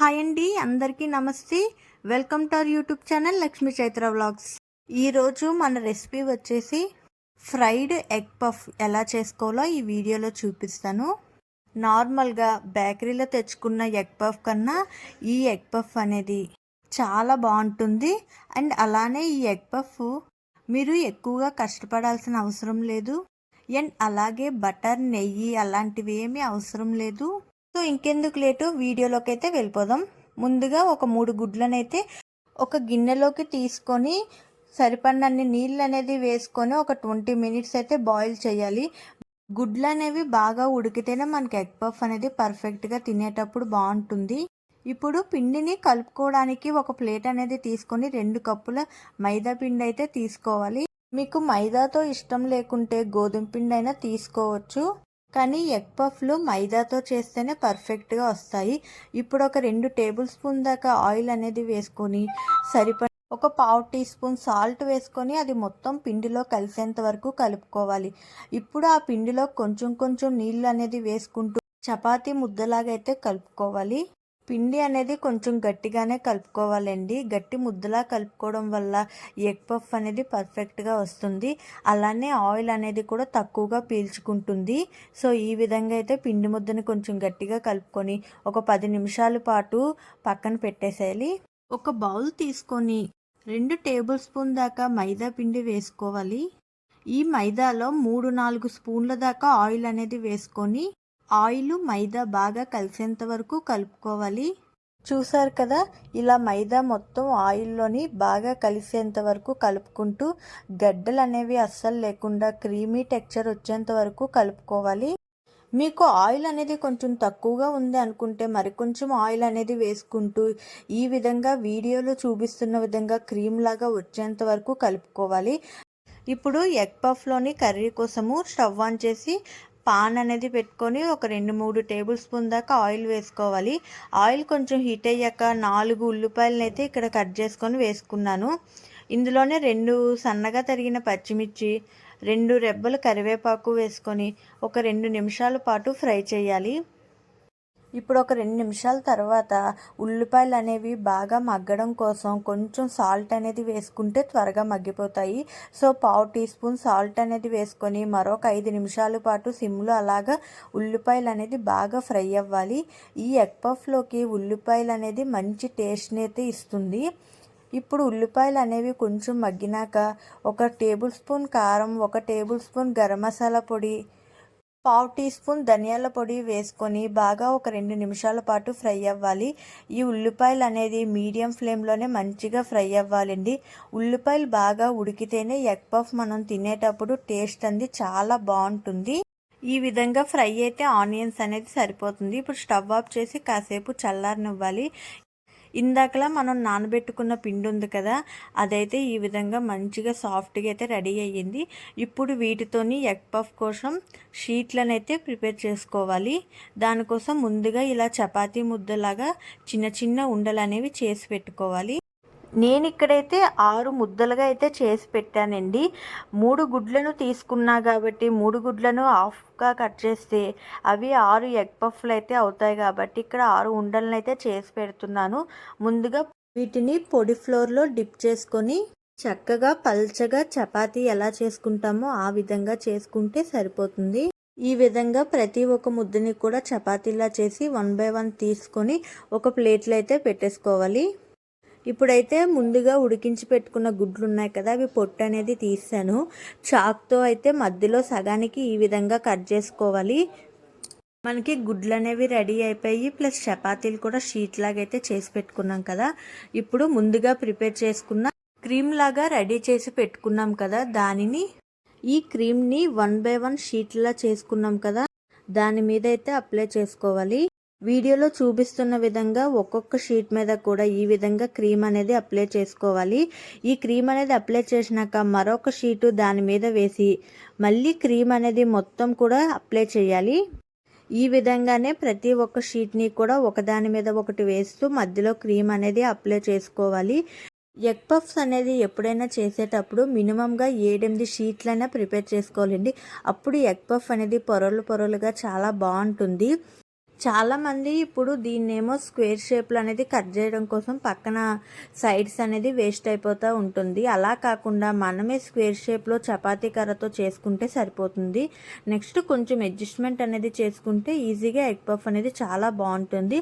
Hi అండి అందరికీ నమస్తే. Welcome to our YouTube channel Lakshmi Chaitra vlogs. ఈరోజు మన రెసిపీ వచ్చేసి ఫ్రైడ్ ఎగ్ పఫ్ ఎలా చేసుకోవాలో ఈ వీడియోలో చూపిస్తాను. నార్మల్గా బేకరీలో తెచ్చుకున్న ఎగ్ పఫ్ కన్నా ఈ ఎగ్ పఫ్ అనేది చాలా బాగుంటుంది. అండ్ అలానే ఈ ఎగ్ పఫ్ మీరు ఎక్కువగా కష్టపడాల్సిన అవసరం లేదు. అండ్ అలాగే బటర్ నెయ్యి అలాంటివి ఏమీ అవసరం లేదు. సో ఇంకెందుకు లేటు? వీడియోలోకి అయితే వెళ్ళిపోదాం. ముందుగా ఒక మూడు గుడ్లనైతే ఒక గిన్నెలోకి తీసుకొని సరిపడినన్ని నీళ్ళు అనేది వేసుకొని ఒక ట్వంటీ మినిట్స్ అయితే బాయిల్ చేయాలి. గుడ్లు అనేవి బాగా ఉడికితేనే మనకి ఎగ్ పఫ్ అనేది పర్ఫెక్ట్గా తినేటప్పుడు బాగుంటుంది. ఇప్పుడు పిండిని కలుపుకోవడానికి ఒక ప్లేట్ అనేది తీసుకొని రెండు కప్పుల మైదా పిండి అయితే తీసుకోవాలి. మీకు మైదాతో ఇష్టం లేకుంటే గోధుమ పిండి అయినా తీసుకోవచ్చు. కానీ ఎగ్ పఫ్లు మైదాతో చేస్తేనే పర్ఫెక్ట్గా వస్తాయి. ఇప్పుడు ఒక రెండు టేబుల్ స్పూన్ దాకా ఆయిల్ అనేది వేసుకొని సరిపడ ఒక పావు టీ స్పూన్ సాల్ట్ వేసుకొని అది మొత్తం పిండిలో కలిసేంత వరకు కలుపుకోవాలి. ఇప్పుడు ఆ పిండిలో కొంచెం కొంచెం నీళ్ళు అనేది వేసుకుంటూ చపాతీ ముద్దలాగా అయితే కలుపుకోవాలి. పిండి అనేది కొంచెం గట్టిగానే కలుపుకోవాలండి. గట్టి ముద్దలా కలుపుకోవడం వల్ల ఎగ్ పఫ్ అనేది పర్ఫెక్ట్గా వస్తుంది. అలానే ఆయిల్ అనేది కూడా తక్కువగా పీల్చుకుంటుంది. సో ఈ విధంగా అయితే పిండి ముద్దని కొంచెం గట్టిగా కలుపుకొని ఒక పది నిమిషాల పాటు పక్కన పెట్టేసేయాలి. ఒక బౌల్ తీసుకొని రెండు టేబుల్ స్పూన్ దాకా మైదా పిండి వేసుకోవాలి. ఈ మైదాలో మూడు నాలుగు స్పూన్ల దాకా ఆయిల్ అనేది వేసుకొని ఆయిల్ మైదా బాగా కలిసేంత వరకు కలుపుకోవాలి. చూసారు కదా ఇలా మైదా మొత్తం ఆయిల్లోని బాగా కలిసేంత వరకు కలుపుకుంటూ గడ్డలు అనేవి అస్సలు లేకుండా క్రీమీ టెక్చర్ వచ్చేంత వరకు కలుపుకోవాలి. మీకు ఆయిల్ అనేది కొంచెం తక్కువగా ఉంది అనుకుంటే మరికొంచెం ఆయిల్ అనేది వేసుకుంటూ ఈ విధంగా వీడియోలో చూపిస్తున్న విధంగా క్రీమ్ లాగా వచ్చేంత వరకు కలుపుకోవాలి. ఇప్పుడు ఎగ్ పఫ్లోని కర్రీ కోసము స్టవ్ ఆన్ చేసి పాన్ అనేది పెట్టుకొని ఒక రెండు మూడు టేబుల్ స్పూన్ దాకా ఆయిల్ వేసుకోవాలి. ఆయిల్ కొంచెం హీట్ అయ్యాక నాలుగు ఉల్లిపాయలను అయితే ఇక్కడ కట్ చేసుకొని వేసుకున్నాను. ఇందులోనే రెండు సన్నగా తరిగిన పచ్చిమిర్చి రెండు రెబ్బలు కరివేపాకు వేసుకొని ఒక రెండు నిమిషాల పాటు ఫ్రై చేయాలి. ఇప్పుడు ఒక రెండు నిమిషాల తర్వాత ఉల్లిపాయలు అనేవి బాగా మగ్గడం కోసం కొంచెం సాల్ట్ అనేది వేసుకుంటే త్వరగా మగ్గిపోతాయి. సో పావు టీ స్పూన్ సాల్ట్ అనేది వేసుకొని మరొక ఐదు నిమిషాల పాటు సిమ్లో అలాగా ఉల్లిపాయలు అనేది బాగా ఫ్రై అవ్వాలి. ఈ ఎగ్ పఫ్లోకి ఉల్లిపాయలు అనేది మంచి టేస్ట్ని అయితే ఇస్తుంది. ఇప్పుడు ఉల్లిపాయలు అనేవి కొంచెం మగ్గినాక ఒక టేబుల్ స్పూన్ కారం ఒక టేబుల్ స్పూన్ గరం మసాలా పొడి పావు టీ స్పూన్ ధనియాల పొడి వేసుకొని బాగా ఒక రెండు నిమిషాల పాటు ఫ్రై అవ్వాలి. ఈ ఉల్లిపాయలు అనేది మీడియం ఫ్లేమ్లోనే మంచిగా ఫ్రై అవ్వాలండి. ఉల్లిపాయలు బాగా ఉడికితేనే ఎగ్ పఫ్ మనం తినేటప్పుడు టేస్ట్ అంది చాలా బాగుంటుంది. ఈ విధంగా ఫ్రై అయితే ఆనియన్స్ అనేది సరిపోతుంది. ఇప్పుడు స్టవ్ ఆఫ్ చేసి కాసేపు చల్లారనివ్వాలి. ఇందాకలా మనం నానబెట్టుకున్న పిండి ఉంది కదా అదైతే ఈ విధంగా మంచిగా సాఫ్ట్గా అయితే రెడీ అయ్యింది. ఇప్పుడు వీటితోని ఎగ్ పఫ్ కోసం షీట్లను అయితే ప్రిపేర్ చేసుకోవాలి. దానికోసం ముందుగా ఇలా చపాతీ ముద్దలాగా చిన్న చిన్న ఉండలు అనేవి చేసి పెట్టుకోవాలి. నేను ఇక్కడైతే ఆరు ముద్దలుగా అయితే చేసి పెట్టానండి. మూడు గుడ్లను తీసుకున్నా కాబట్టి మూడు గుడ్లను హాఫ్గా కట్ చేస్తే అవి ఆరు ఎగ్ పఫ్లు అయితే అవుతాయి కాబట్టి ఇక్కడ ఆరు ఉండలను అయితే చేసి పెడుతున్నాను. ముందుగా వీటిని పొడి ఫ్లోర్లో డిప్ చేసుకొని చక్కగా పల్చగా చపాతీ ఎలా చేసుకుంటామో ఆ విధంగా చేసుకుంటే సరిపోతుంది. ఈ విధంగా ప్రతి ఒక్క ముద్దని కూడా చపాతీలా చేసి వన్ బై వన్ తీసుకొని ఒక ప్లేట్లో అయితే పెట్టేసుకోవాలి. ఇప్పుడైతే ముందుగా ఉడికించి పెట్టుకున్న గుడ్లు ఉన్నాయి కదా అవి పొట్టు అనేది తీసాను. చాక్తో అయితే మధ్యలో సగానికి ఈ విధంగా కట్ చేసుకోవాలి. మనకి గుడ్లు అనేవి రెడీ అయిపోయి ప్లస్ చపాతీలు కూడా షీట్ లాగా అయితే చేసి పెట్టుకున్నాం కదా. ఇప్పుడు ముందుగా ప్రిపేర్ చేసుకున్న క్రీమ్ లాగా రెడీ చేసి పెట్టుకున్నాం కదా దానిని ఈ క్రీమ్ని వన్ బై వన్ షీట్లా చేసుకున్నాం కదా దాని మీద అయితే అప్లై చేసుకోవాలి. వీడియోలో చూపిస్తున్న విధంగా ఒక్కొక్క షీట్ మీద కూడా ఈ విధంగా క్రీమ్ అనేది అప్లై చేసుకోవాలి. ఈ క్రీమ్ అనేది అప్లై చేసినాక మరొక షీటు దాని మీద వేసి మళ్ళీ క్రీమ్ అనేది మొత్తం కూడా అప్లై చేయాలి. ఈ విధంగానే ప్రతి ఒక్క షీట్ని కూడా ఒకదాని మీద ఒకటి వేస్తూ మధ్యలో క్రీమ్ అనేది అప్లై చేసుకోవాలి. ఎగ్ పఫ్స్ అనేది ఎప్పుడైనా చేసేటప్పుడు మినిమంగా ఏడెనిమిది షీట్లైనా ప్రిపేర్ చేసుకోవాలండి. అప్పుడు ఎగ్ పఫ్ అనేది పొరలు పొరలుగా చాలా బాగుంటుంది. చాలామంది ఇప్పుడు దీన్నేమో స్క్వేర్ షేప్లు అనేది కట్ చేయడం కోసం పక్కన సైడ్స్ అనేది వేస్ట్ అయిపోతూ ఉంటుంది. అలా కాకుండా మనమే స్క్వేర్ షేప్లో చపాతీ కర్రతో చేసుకుంటే సరిపోతుంది. నెక్స్ట్ కొంచెం అడ్జస్ట్మెంట్ అనేది చేసుకుంటే ఈజీగా ఎగ్ పఫ్ అనేది చాలా బాగుంటుంది.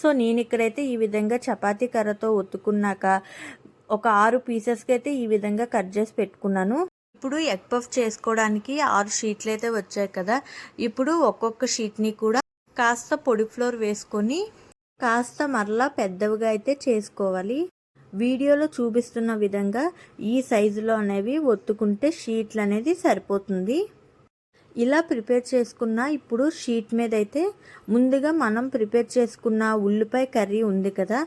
సో నేను ఇక్కడైతే ఈ విధంగా చపాతీ కర్రతో ఒత్తుకున్నాక ఒక ఆరు పీసెస్కి అయితే ఈ విధంగా కట్ చేసి పెట్టుకున్నాను. ఇప్పుడు ఎగ్ పఫ్ చేసుకోవడానికి ఆరు షీట్లు అయితే వచ్చాయి కదా. ఇప్పుడు ఒక్కొక్క షీట్ని కూడా కాస్త పొడి ఫ్లోర్ వేసుకొని కాస్త మరలా పెద్దవిగా అయితే చేసుకోవాలి. వీడియోలో చూపిస్తున్న విధంగా ఈ సైజులో అనేవి ఒత్తుకుంటే షీట్లు అనేది సరిపోతుంది. ఇలా ప్రిపేర్ చేసుకున్న ఇప్పుడు షీట్ మీద అయితే ముందుగా మనం ప్రిపేర్ చేసుకున్న ఉల్లిపాయ కర్రీ ఉంది కదా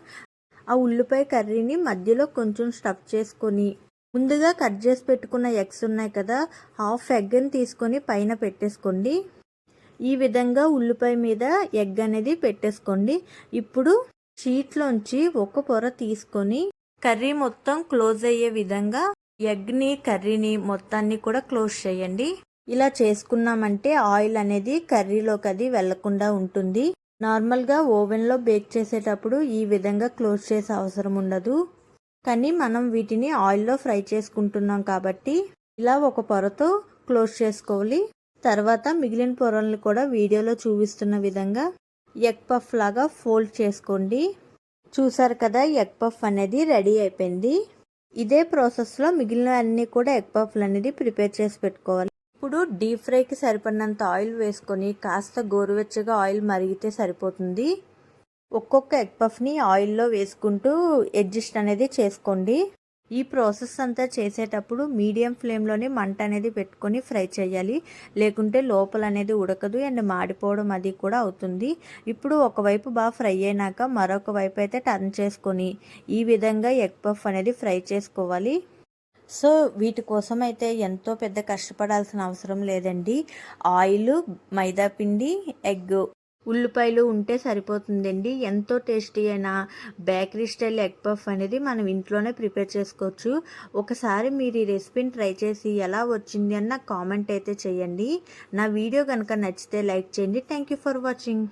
ఆ ఉల్లిపాయ కర్రీని మధ్యలో కొంచెం స్టఫ్ చేసుకొని ముందుగా కట్ చేసి పెట్టుకున్న ఎగ్స్ ఉన్నాయి కదా హాఫ్ ఎగ్ని తీసుకొని పైన పెట్టేసుకోండి. ఈ విధంగా ఉల్లిపాయ మీద ఎగ్ అనేది పెట్టేసుకోండి. ఇప్పుడు షీట్లోంచి ఒక పొర తీసుకొని కర్రీ మొత్తం క్లోజ్ అయ్యే విధంగా ఎగ్ని కర్రీని మొత్తాన్ని కూడా క్లోజ్ చేయండి. ఇలా చేసుకున్నామంటే ఆయిల్ అనేది కర్రీలోకి అది వెళ్ళకుండా ఉంటుంది. నార్మల్గా ఓవెన్లో బేక్ చేసేటప్పుడు ఈ విధంగా క్లోజ్ చేసే అవసరం ఉండదు. కానీ మనం వీటిని ఆయిల్లో ఫ్రై చేసుకుంటున్నాం కాబట్టి ఇలా ఒక పొరతో క్లోజ్ చేసుకోవాలి. తర్వాత మిగిలిన పొరల్ని కూడా వీడియోలో చూపిస్తున్న విధంగా ఎగ్ పఫ్ లాగా ఫోల్డ్ చేసుకోండి. చూసారు కదా ఎగ్ పఫ్ అనేది రెడీ అయిపోయింది. ఇదే ప్రాసెస్లో మిగిలిన అన్నీ కూడా ఎగ్ పఫ్లు అనేది ప్రిపేర్ చేసి పెట్టుకోవాలి. ఇప్పుడు డీప్ ఫ్రైకి సరిపడినంత ఆయిల్ వేసుకొని కాస్త గోరువెచ్చగా ఆయిల్ మరిగితే సరిపోతుంది. ఒక్కొక్క ఎగ్ పఫ్ని ఆయిల్లో వేసుకుంటూ అడ్జస్ట్ అనేది చేసుకోండి. ఈ ప్రాసెస్ అంతా చేసేటప్పుడు మీడియం ఫ్లేమ్లోనే మంట అనేది పెట్టుకొని ఫ్రై చేయాలి. లేకుంటే లోపల అనేది ఉడకదు అండ్ మాడిపోవడం అది కూడా అవుతుంది. ఇప్పుడు ఒకవైపు బాగా ఫ్రై అయినాక మరొక వైపు అయితే టర్న్ చేసుకొని ఈ విధంగా ఎగ్ పఫ్ అనేది ఫ్రై చేసుకోవాలి. సో వీటి కోసం అయితే ఎంతో పెద్ద కష్టపడాల్సిన అవసరం లేదండి. ఆయిల్ మైదా పిండి ఎగ్ ఉల్లిపాయలు ఉంటే సరిపోతుందండి. ఎంతో టేస్టీ అయిన బేకరీ స్టైల్ ఎగ్ పఫ్ అనేది మనం ఇంట్లోనే ప్రిపేర్ చేసుకోవచ్చు. ఒకసారి మీరు ఈ రెసిపీని ట్రై చేసి ఎలా వచ్చింది అన్న కామెంట్ అయితే చేయండి. నా వీడియో కనుక నచ్చితే లైక్ చేయండి. Thank you for watching.